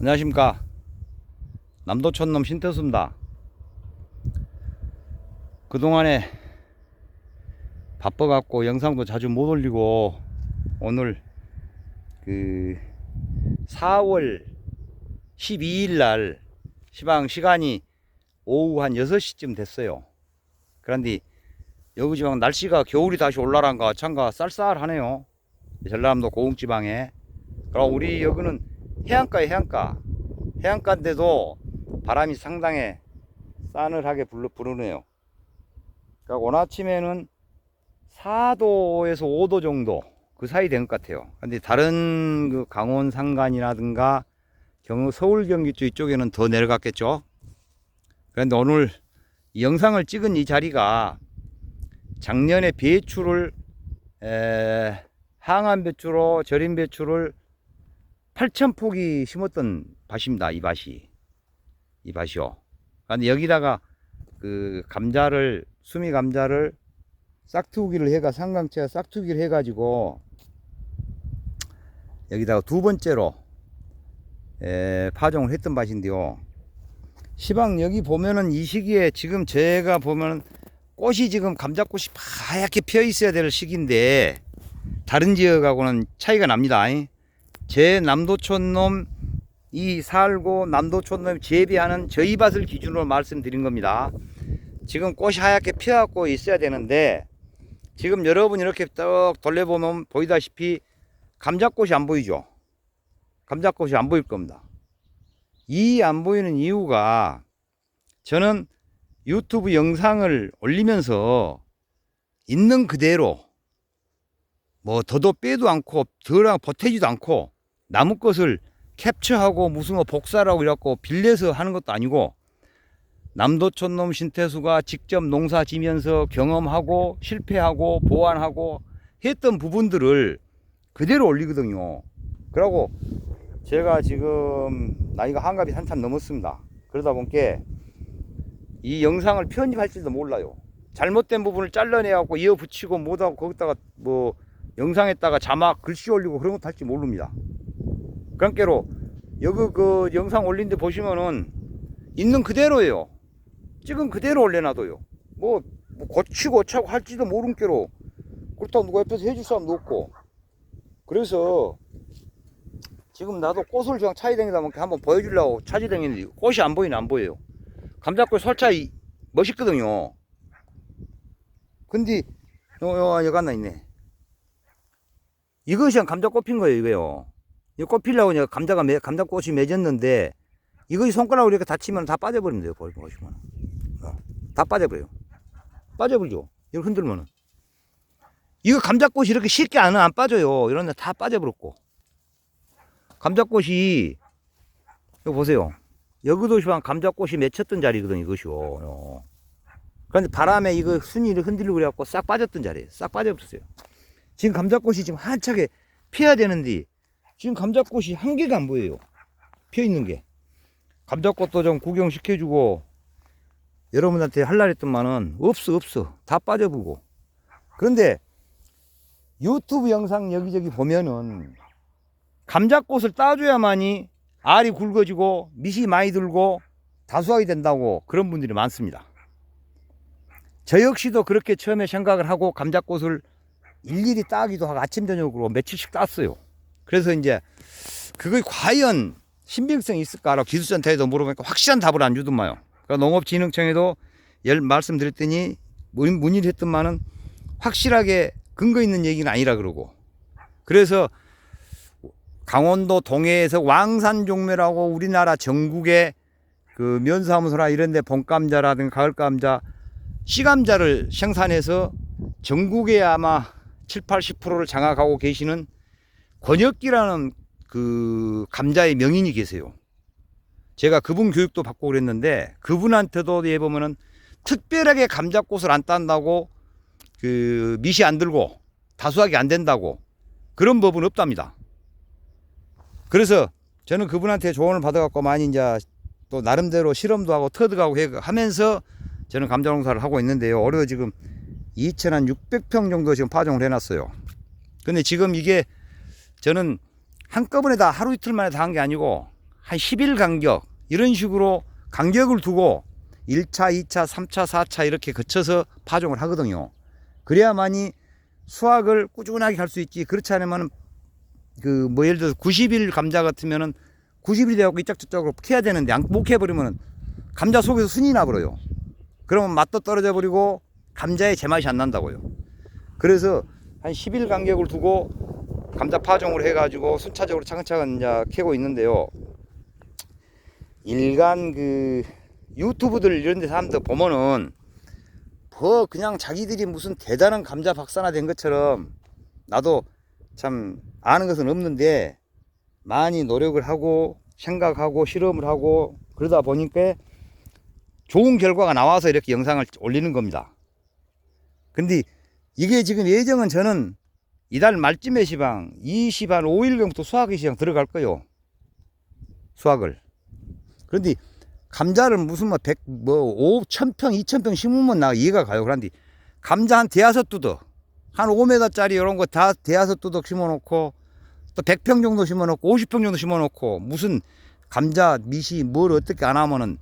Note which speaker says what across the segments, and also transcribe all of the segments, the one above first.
Speaker 1: 안녕하십니까. 남도촌놈 신태수입니다. 그동안에 바빠갖고 영상도 자주 못 올리고 오늘 그 4월 12일 날 시방 시간이 오후 한 6시쯤 됐어요. 그런데 여기 지방 날씨가 겨울이 다시 올라란가 참가 쌀쌀하네요. 전라남도 고흥지방에. 그럼 우리 여기는 해안가에 해안가. 해안가인데도 바람이 상당히 싸늘하게 불- 부르네요. 그러니까 오늘 아침에는 4도에서 5도 정도 그 사이 된 것 같아요. 근데 다른 그 강원 산간이라든가 경 서울 경기 쪽 이쪽에는 더 내려갔겠죠. 그런데 오늘 이 영상을 찍은 이 자리가 작년에 배추를 에, 항암 배추로 절임 배추를 8,000폭이 심었던 밭입니다. 이 밭이. 이 밭이요. 근데 여기다가 그 감자를, 수미 감자를 싹트우기를 해가, 상강채가 싹트우기를 해가지고 여기다가 두 번째로 에, 파종을 했던 밭인데요. 시방 여기 보면은 이 시기에 지금 제가 보면은 꽃이 지금 감자꽃이 하얗게 피어 있어야 될 시기인데 다른 지역하고는 차이가 납니다. 제 남도촌 놈이 살고 남도촌 놈이 재배하는 저희 밭을 기준으로 말씀드린 겁니다. 지금 꽃이 하얗게 피어갖고 있어야 되는데 지금 여러분 이렇게 쭉 돌려보면 보이다시피 감자꽃이 안 보이죠? 감자꽃이 안 보일 겁니다. 이 안 보이는 이유가 저는 유튜브 영상을 올리면서 있는 그대로 뭐 더도 빼도 않고 덜하고 보태지도 않고 남의 것을 캡처하고 무슨 뭐 복사라고 이래갖고 빌려서 하는 것도 아니고 남도촌 놈 신태수가 직접 농사 지면서 경험하고 실패하고 보완하고 했던 부분들을 그대로 올리거든요. 그러고 제가 지금 나이가 한갑이 한참 넘었습니다. 그러다 보니까 이 영상을 편집할지도 몰라요. 잘못된 부분을 잘라내갖고 이어 붙이고 못하고 거기다가 뭐 영상에다가 자막 글씨 올리고 그런 것도 할지 모릅니다. 그러니까로 여기 그 영상 올린 데 보시면은 있는 그대로예요. 찍은 그대로 올려놔둬요. 뭐, 뭐 고치고 어차고 할지도 모른 게로 그렇다고 누가 옆에서 해줄 사람도 없고 그래서 지금 나도 꽃을 그냥 차이 댕기다 보니까 한번 보여주려고 차지 댕기는데 꽃이 안 보이네 안 보여요. 감자꽃 설차 이- 멋있거든요. 근데 요, 요, 여기 하나 있네. 이것이 감자 꽃 핀 거예요, 이거요. 이 꽃피려고 이제 감자가 매, 감자꽃이 맺었는데 이것이 손가락으로 이렇게 다치면 다 빠져버리면 돼요, 보- 보시면. 어, 다 빠져버려요. 빠져버리죠. 이렇게 흔들면은. 이거 감자꽃이 이렇게 쉽게 안, 안 빠져요. 이런 데 다 빠져버렸고. 감자꽃이, 이거 보세요. 여기도 시방 감자꽃이 맺혔던 자리거든요, 이것이요. 어. 그런데 바람에 이거 이렇게 흔들리고 그래갖고 싹 빠졌던 자리에요. 싹 빠져버렸어요. 지금 감자꽃이 지금 한차게 피어야 되는데 지금 감자꽃이 한 개가 안 보여요. 피어 있는 게. 감자꽃도 좀 구경시켜주고 여러분한테 할라 했더만은 없어 없어 다 빠져보고 그런데 유튜브 영상 여기저기 보면은 감자꽃을 따줘야만이 알이 굵어지고 밑이 많이 들고 다수하게 된다고 그런 분들이 많습니다. 저 역시도 그렇게 처음에 생각을 하고 감자꽃을 일일이 따기도 하고 아침 저녁으로 며칠씩 땄어요. 그래서 이제 그게 과연 신빙성이 있을까라고 기술센터에도 물어보니까 확실한 답을 안 주더만요. 그러니까 농업진흥청에도 열 말씀드렸더니 문- 문의를 했더만은 확실하게 근거 있는 얘기는 아니라 그러고 그래서 강원도 동해에서 왕산 종묘라고 우리나라 전국에 그 면사무소나 이런 데 봄 감자라든가 가을 감자 씨 감자를 생산해서 전국에 아마 7, 80%를 장악하고 계시는 권혁기라는 그 감자의 명인이 계세요. 제가 그분 교육도 받고 그랬는데 그분한테도 예 보면은 특별하게 감자꽃을 안 딴다고 그 밑이 안 들고 다수하게 안 된다고 그런 법은 없답니다. 그래서 저는 그분한테 조언을 받아갖고 많이 이제 또 나름대로 실험도 하고 터득하고 해- 하면서 저는 감자 농사를 하고 있는데요. 올해 지금 2,600평 정도 지금 파종을 해놨어요. 근데 지금 이게 저는 한꺼번에 다 하루 이틀 만에 다 한 게 아니고 한 10일 간격 이런 식으로 간격을 두고 1차, 2차, 3차, 4차 이렇게 거쳐서 파종을 하거든요. 그래야만이 수확을 꾸준하게 할 수 있지. 그렇지 않으면 그뭐 예를 들어서 90일 감자 같으면은 90일이 되고 이쪽 저쪽으로 캐야 되는데 안- 못 캐버리면은 감자 속에서 순이 나버려요. 그러면 맛도 떨어져 버리고 감자의 제맛이 안 난다고요. 그래서 한 10일 간격을 두고 감자 파종을 해가지고 순차적으로 차근차근 이제 캐고 있는데요. 일간 그 유튜브들 이런 데 사람들 보면은 뭐 그냥 자기들이 무슨 대단한 감자 박사나 된 것처럼 나도 참 아는 것은 없는데 많이 노력을 하고 생각하고 실험을 하고 그러다 보니까 좋은 결과가 나와서 이렇게 영상을 올리는 겁니다. 근데 이게 지금 예정은 저는 이달 말쯤에 시방 20한 5일경부터 수확의 시장 들어갈 거요. 수확을. 그런데 감자를 무슨 뭐 100, 뭐 5, 1000평, 2000평 심으면 나 이해가 가요. 그런데 감자 한 대여섯 두덕, 한 5m짜리 이런 거 다 대여섯 두덕 심어놓고 또 100평 정도 심어놓고 50평 정도 심어놓고 무슨 감자 밑이 뭘 어떻게 안 하면은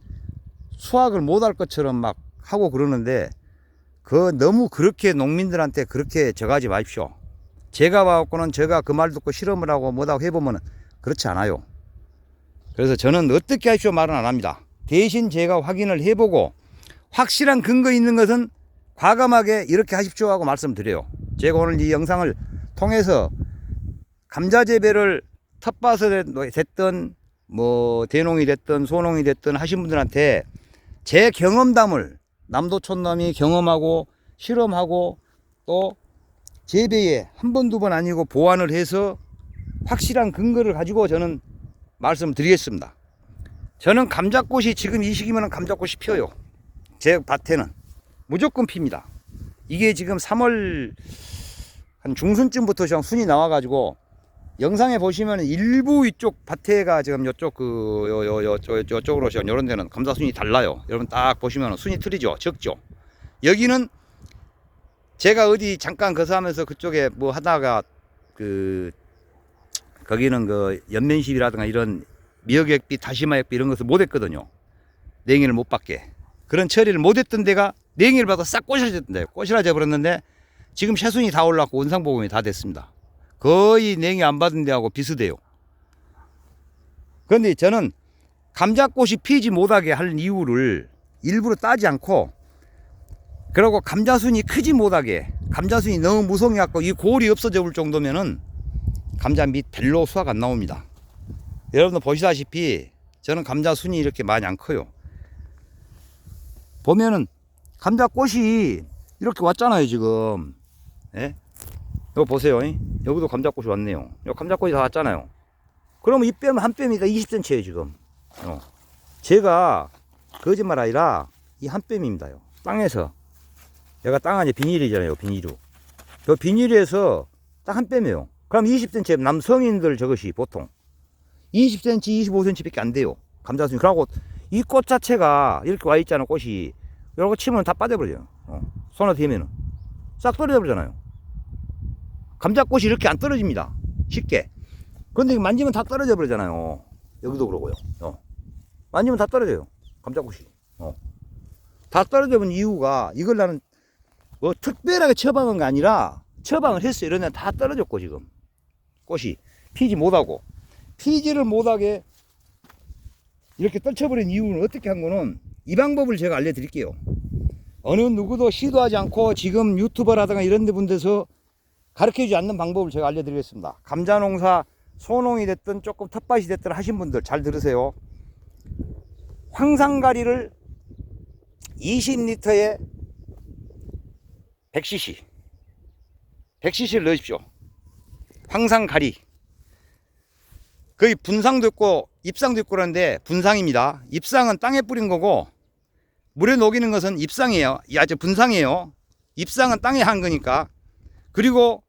Speaker 1: 수확을 못 할 것처럼 막 하고 그러는데 그 너무 그렇게 농민들한테 그렇게 저가지 마십시오. 제가 봐갖고는 제가 그 말 듣고 실험을 하고 뭐다고 해보면은 그렇지 않아요. 그래서 저는 어떻게 하십시오 말은 안 합니다. 대신 제가 확인을 해보고 확실한 근거 있는 것은 과감하게 이렇게 하십시오 하고 말씀드려요. 제가 오늘 이 영상을 통해서 감자 재배를 텃밭을 됐든 뭐 대농이 됐든 소농이 됐든 하신 분들한테 제 경험담을 남도촌남이 경험하고 실험하고 또 재배에 한 번 두 번 아니고 보완을 해서 확실한 근거를 가지고 저는 말씀드리겠습니다. 저는 감자꽃이 지금 이 시기면 감자꽃이 피어요. 제 밭에는 무조건 핍니다. 이게 지금 3월 한 중순쯤부터 지금 순이 나와가지고 영상에 보시면 일부 이쪽 밭에가 지금 이쪽 그 요 요요 요쪽으로 지금 이런 데는 감자 순이 달라요. 여러분 딱 보시면 순이 틀리죠, 적죠. 여기는 제가 어디 잠깐 거사하면서 그쪽에 뭐 하다가 그 거기는 그 연면십이라든가 이런 미역액비, 다시마액비 이런 것을 못했거든요. 냉이를 못 받게 그런 처리를 못했던 데가 냉이를 받아 싹 꼬실어졌던 데요. 꼬실어져 버렸는데 지금 새순이 다 올랐고 원상복음이 다 됐습니다. 거의 냉이 안 받은 데하고 비슷해요. 그런데 저는 감자꽃이 피지 못하게 할 이유를 일부러 따지 않고 그리고 감자순이 크지 못하게 감자순이 너무 무성해갖고 이 골이 없어져 볼 정도면은 감자 밑 별로 수확 안 나옵니다. 여러분들 보시다시피 저는 감자순이 이렇게 많이 안 커요. 보면은 감자꽃이 이렇게 왔잖아요 지금. 예? 이거 보세요. 이. 여기도 감자꽃이 왔네요. 여기 감자꽃이 다 왔잖아요. 그러면 이 뺨 한 뺨이가 20cm예요 지금. 어. 제가 거짓말 아니라 이 한 뺨입니다요. 땅에서 얘가 땅 안에 비닐이잖아요. 비닐로. 저 비닐에서 딱한 뺨이에요. 그럼 20cm 남성인들 저것이 보통 20cm, 25cm밖에 안 돼요. 감자순이. 그러고 이 꽃 자체가 이렇게 와 있잖아, 꽃이. 이러고 치면 다 빠져버려요. 어. 손에 대면은. 싹 떨어져 버리잖아요. 감자꽃이 이렇게 안 떨어집니다. 쉽게. 그런데 만지면 다 떨어져 버리잖아요. 여기도 그러고요. 어. 만지면 다 떨어져요. 감자꽃이. 어. 다 떨어져 본 이유가 이걸 나는 뭐 특별하게 처방한 게 아니라 처방을 했어요. 이러면 다 떨어졌고 지금. 꽃이 피지 못하고. 피지를 못하게 이렇게 떨쳐버린 이유는 어떻게 한 거는 이 방법을 제가 알려드릴게요. 어느 누구도 시도하지 않고 지금 유튜버라든가 이런 데 분들서 가르쳐 주지 않는 방법을 제가 알려드리겠습니다. 감자 농사, 소농이 됐든 조금 텃밭이 됐든 하신 분들 잘 들으세요. 황산가리를 20리터에 100cc. 100cc를 넣으십시오. 황산가리. 거의 분상도 있고 입상도 있고 그러는데 분상입니다. 입상은 땅에 뿌린 거고 물에 녹이는 것은 입상이에요. 아주 분상이에요. 입상은 땅에 한 거니까. 그리고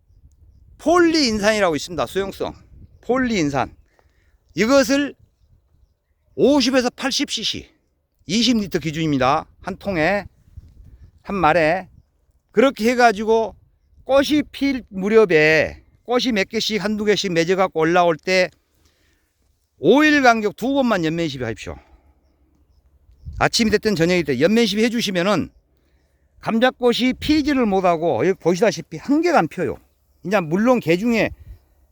Speaker 1: 폴리 인산이라고 있습니다. 수용성. 폴리 인산. 이것을 50에서 80cc. 20리터 기준입니다. 한 통에, 한 말에. 그렇게 해가지고 꽃이 필 무렵에 꽃이 몇 개씩, 한두 개씩 맺어갖고 올라올 때 5일 간격 두 번만 연면 시비 하십시오. 아침이 됐든 저녁이 됐든 연면 시비 해주시면은 감자꽃이 피지를 못하고 여기 보시다시피 한 개가 안 펴요. 이제 물론 개 중에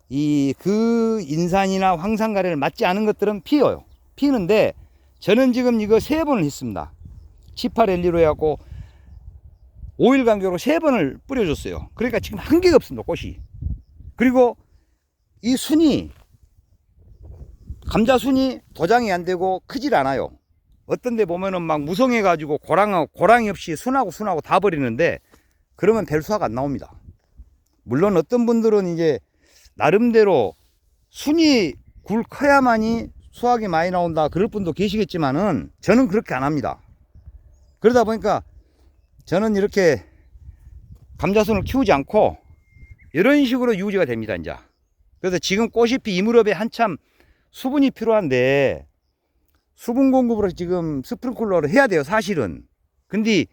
Speaker 1: 이 그 인산이나 황산가래를 맞지 않은 것들은 피어요. 피는데 저는 지금 이거 세 번을 했습니다. 치파렐리로 해갖고 5일 간격으로 세 번을 뿌려줬어요. 그러니까 지금 한 개가 없습니다. 꽃이. 그리고 이 순이 감자 순이 도장이 안 되고 크질 않아요. 어떤 데 보면은 막 무성해 가지고 고랑 고랑이 없이 순하고 순하고 다 버리는데 그러면 별 수확 안 나옵니다. 물론 어떤 분들은 이제 나름대로 순이 굴 커야만이 수확이 많이 나온다 그럴 분도 계시겠지만은 저는 그렇게 안 합니다. 그러다 보니까 저는 이렇게 감자순을 키우지 않고 이런 식으로 유지가 됩니다, 이제. 그래서 지금 꽃이 피 이물업에 한참 수분이 필요한데 수분 공급으로 지금 스프링클러를 해야 돼요, 사실은. 근데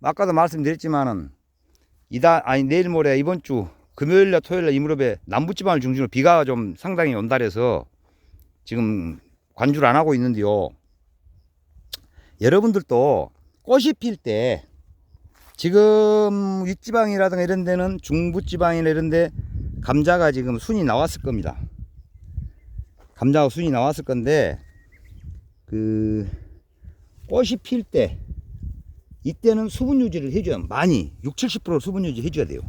Speaker 1: 아까도 말씀드렸지만은 이다 아니 내일 모레 이번 주 금요일 날 토요일 날 이 무렵에 남부지방을 중심으로 비가 좀 상당히 온달해서 지금 관주를 안 하고 있는데요. 여러분들도 꽃이 필 때 지금 윗지방이라든가 이런 데는 중부지방이나 이런 데 감자가 지금 순이 나왔을 겁니다. 감자가 순이 나왔을 건데 그 꽃이 필 때 이때는 수분 유지를 해줘야 많이 6, 70% 수분 유지 해줘야 돼요.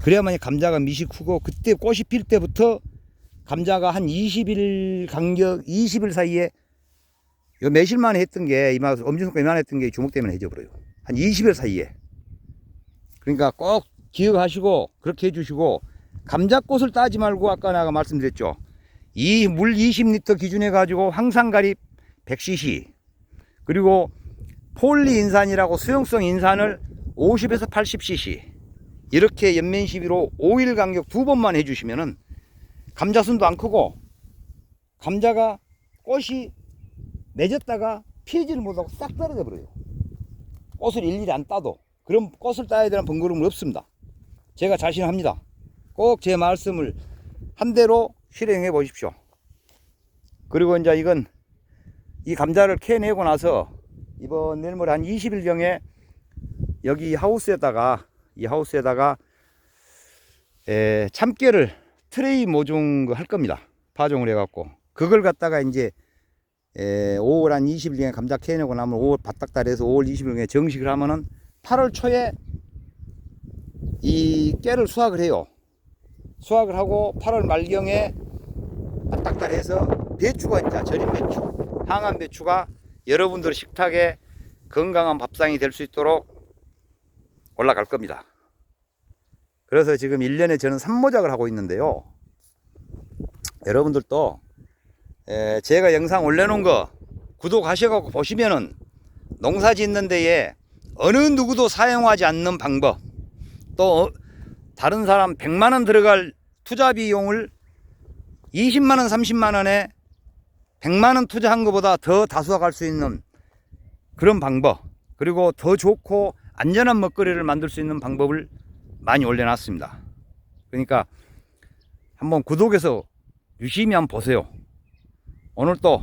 Speaker 1: 그래야만이 감자가 밑이 크고 그때 꽃이 필 때부터 감자가 한 20일 간격 20일 사이에 요 매실 만에 했던 게 이마 엄지손가락 이만 했던 게 주먹 때문에 해져 버려요. 한 20일 사이에. 그러니까 꼭 기억하시고 그렇게 해주시고 감자꽃을 따지 말고 아까 내가 말씀드렸죠. 이 물 20리터 기준해 가지고 황산가리 100cc 그리고 폴리 인산이라고 수용성 인산을 50에서 80cc 이렇게 연면 시비로 5일 간격 두 번만 해주시면은 감자순도 안 크고 감자가 꽃이 맺었다가 피지를 못하고 싹 떨어져 버려요. 꽃을 일일이 안 따도 그럼 꽃을 따야 되는 번거로움은 없습니다. 제가 자신합니다. 꼭 제 말씀을 한 대로 실행해 보십시오. 그리고 이제 이건 이 감자를 캐내고 나서 이번 내일 모레 한 20일경에 여기 하우스에다가 이 하우스에다가 에, 참깨를 트레이 모종 할 겁니다. 파종을 해갖고 그걸 갖다가 이제 에, 5월 한 20일경에 감자 캐내고 나면 5월 바닥달에서 5월 20일경에 정식을 하면은 8월 초에 이 깨를 수확을 해요. 수확을 하고 8월 말경에 바닥달해서 배추가 이제 절임 배추, 항암 배추가 여러분들 식탁에 건강한 밥상이 될 수 있도록 올라갈 겁니다. 그래서 지금 1년에 저는 산모작을 하고 있는데요. 여러분들도 에, 제가 영상 올려놓은 거 구독하셔갖고 보시면은 농사 짓는 데에 어느 누구도 사용하지 않는 방법 또 어, 다른 사람 100만 원 들어갈 투자 비용을 20만 원 30만 원에 100만 원 투자한 것보다 더 다수화할 수 있는 그런 방법 그리고 더 좋고 안전한 먹거리를 만들 수 있는 방법을 많이 올려놨습니다. 그러니까 한번 구독해서 유심히 한번 보세요. 오늘 또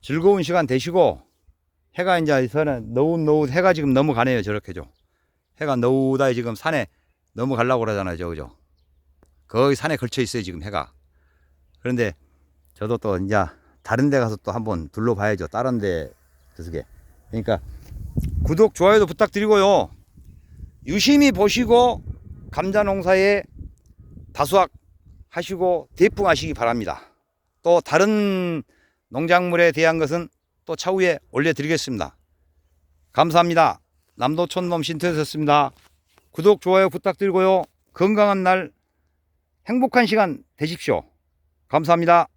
Speaker 1: 즐거운 시간 되시고 해가 이제 서는 너우 너우 해가 지금 넘어가네요 저렇게죠. 해가 너우다 지금 산에 넘어가려고 그러잖아요 저죠. 거의 산에 걸쳐 있어요 지금 해가. 그런데 저도 또 이제 다른 데 가서 또 한번 둘러봐야죠. 다른 데 저게. 그러니까 구독, 좋아요도 부탁드리고요. 유심히 보시고 감자 농사에 다수학 하시고 대풍하시기 바랍니다. 또 다른 농작물에 대한 것은 또 차후에 올려드리겠습니다. 감사합니다. 남도촌 놈 신태였습니다. 구독, 좋아요 부탁드리고요. 건강한 날, 행복한 시간 되십시오. 감사합니다.